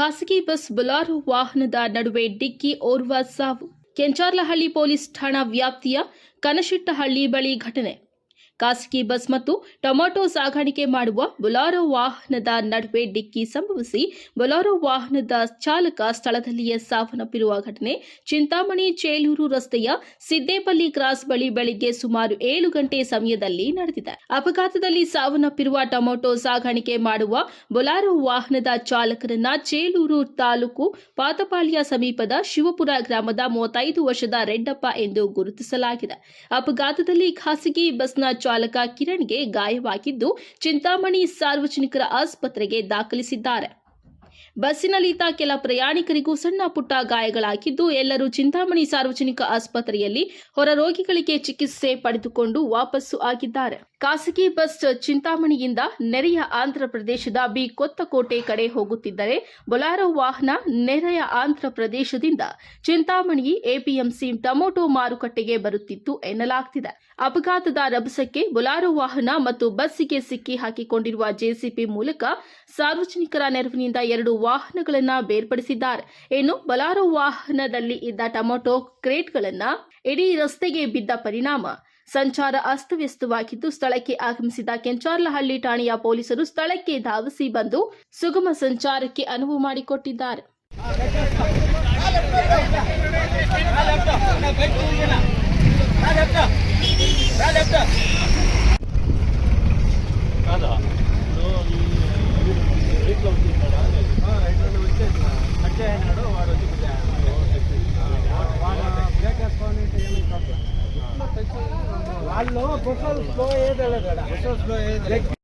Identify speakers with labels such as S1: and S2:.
S1: ಖಾಸಗಿ ಬಸ್ ಬುಲಾರು ವಾಹನದ ನಡುವೆ ಡಿಕ್ಕಿ ಓರ್ವ ಸಾವು. ಕೆಂಚಾರ್ಲಹಳ್ಳಿ ಪೊಲೀಸ್ ಠಾಣಾ ವ್ಯಾಪ್ತಿಯ ಕನಶಿಟ್ಟಹಳ್ಳಿ ಬಳಿ ಘಟನೆ. ಖಾಸಗಿ ಬಸ್ ಮತ್ತು ಟೊಮೆಟೊ ಸಾಗಾಣಿಕೆ ಮಾಡುವ ಬೊಲಾರೋ ವಾಹನದ ನಡುವೆ ಡಿಕ್ಕಿ ಸಂಭವಿಸಿ ಬೊಲಾರೋ ವಾಹನದ ಚಾಲಕ ಸ್ಥಳದಲ್ಲಿಯೇ ಸಾವನ್ನಪ್ಪಿರುವ ಘಟನೆ ಚಿಂತಾಮಣಿ ಚೇಲೂರು ರಸ್ತೆಯ ಸಿದ್ದೇಪಲ್ಲಿ ಕ್ರಾಸ್ ಬಳಿ ಬೆಳಿಗ್ಗೆ ಸುಮಾರು ಏಳು ಗಂಟೆ ಸಮಯದಲ್ಲಿ ನಡೆದಿದೆ. ಅಪಘಾತದಲ್ಲಿ ಸಾವನ್ನಪ್ಪಿರುವ ಟೊಮೆಟೊ ಸಾಗಾಣಿಕೆ ಮಾಡುವ ಬೊಲಾರೋ ವಾಹನದ ಚಾಲಕರನ್ನ ಚೇಲೂರು ತಾಲೂಕು ಪಾತಪಾಳ್ಯ ಸಮೀಪದ ಶಿವಪುರ ಗ್ರಾಮದ ಮೂವತ್ತೈದು ವರ್ಷದ ರೆಡ್ಡಪ್ಪ ಎಂದು ಗುರುತಿಸಲಾಗಿದೆ. ಅಪಘಾತದಲ್ಲಿ ಖಾಸಗಿ ಬಸ್ನ ಚಾಲಕ ಕಿರಣ್ಗೆ ಗಾಯವಾಗಿದ್ದು ಚಿಂತಾಮಣಿ ಸಾರ್ವಜನಿಕರ ಆಸ್ಪತ್ರೆಗೆ ದಾಖಲಿಸಿದ್ದಾರೆ. ಬಸ್ಸಿನಲ್ಲಿದ್ದ ಕೆಲ ಪ್ರಯಾಣಿಕರಿಗೂ ಸಣ್ಣ ಪುಟ್ಟ ಗಾಯಗಳಾಗಿದ್ದು, ಎಲ್ಲರೂ ಚಿಂತಾಮಣಿ ಸಾರ್ವಜನಿಕ ಆಸ್ಪತ್ರೆಯಲ್ಲಿ ಹೊರ ರೋಗಿಗಳಿಗೆ ಚಿಕಿತ್ಸೆ ಪಡೆದುಕೊಂಡು ವಾಪಸ್ಸು ಆಗಿದ್ದಾರೆ. ಖಾಸಗಿ ಬಸ್ ಚಿಂತಾಮಣಿಯಿಂದ ನೆರೆಯ ಆಂಧ್ರ ಪ್ರದೇಶದ ಬಿ ಕೊತ್ತಕೋಟೆ ಕಡೆ ಹೋಗುತ್ತಿದ್ದರೆ, ಬೊಲಾರೋ ವಾಹನ ನೆರೆಯ ಆಂಧ್ರ ಪ್ರದೇಶದಿಂದ ಚಿಂತಾಮಣಿ ಎಪಿಎಂಸಿ ಟೊಮೊಟೊ ಮಾರುಕಟ್ಟೆಗೆ ಬರುತ್ತಿತ್ತು ಎನ್ನಲಾಗ್ತಿದೆ. ಅಪಘಾತದ ರಭಸಕ್ಕೆ ಬೊಲಾರೋ ವಾಹನ ಮತ್ತು ಬಸ್ಸಿಗೆ ಸಿಕ್ಕಿ ಹಾಕಿಕೊಂಡಿರುವ ಜೆಸಿಪಿ ಮೂಲಕ ಸಾರ್ವಜನಿಕರ ನೆರವಿನಿಂದ ಎರಡು ವಾಹನಗಳನ್ನು ಬೇರ್ಪಡಿಸಿದ್ದಾರೆ. ಇನ್ನು ಬಲಾರೋ ವಾಹನದಲ್ಲಿ ಇದ್ದ ಟೊಮೊಟೊ ಕ್ರೇಟ್ಗಳನ್ನು ಇಡೀ ರಸ್ತೆಗೆ ಬಿದ್ದ ಪರಿಣಾಮ. ಸಂಚಾರ ಅಸ್ತವ್ಯಸ್ತವಾಗಿದ್ದು ಸ್ಥಳಕ್ಕೆ ಆಗಮಿಸಿದ ಕೆಂಚಾರ್ಲಹಳ್ಳಿ ಠಾಣೆಯ ಪೊಲೀಸರು ಸ್ಥಳಕ್ಕೆ ಧಾವಿಸಿ ಬಂದು ಸುಗಮ ಸಂಚಾರಕ್ಕೆ ಅನುವು ಮಾಡಿಕೊಟ್ಟಿದ್ದಾರೆ.
S2: వాళ్ళు బుసల్స్లో ఏదలేదు బుసల్స్లో ఏదలేదు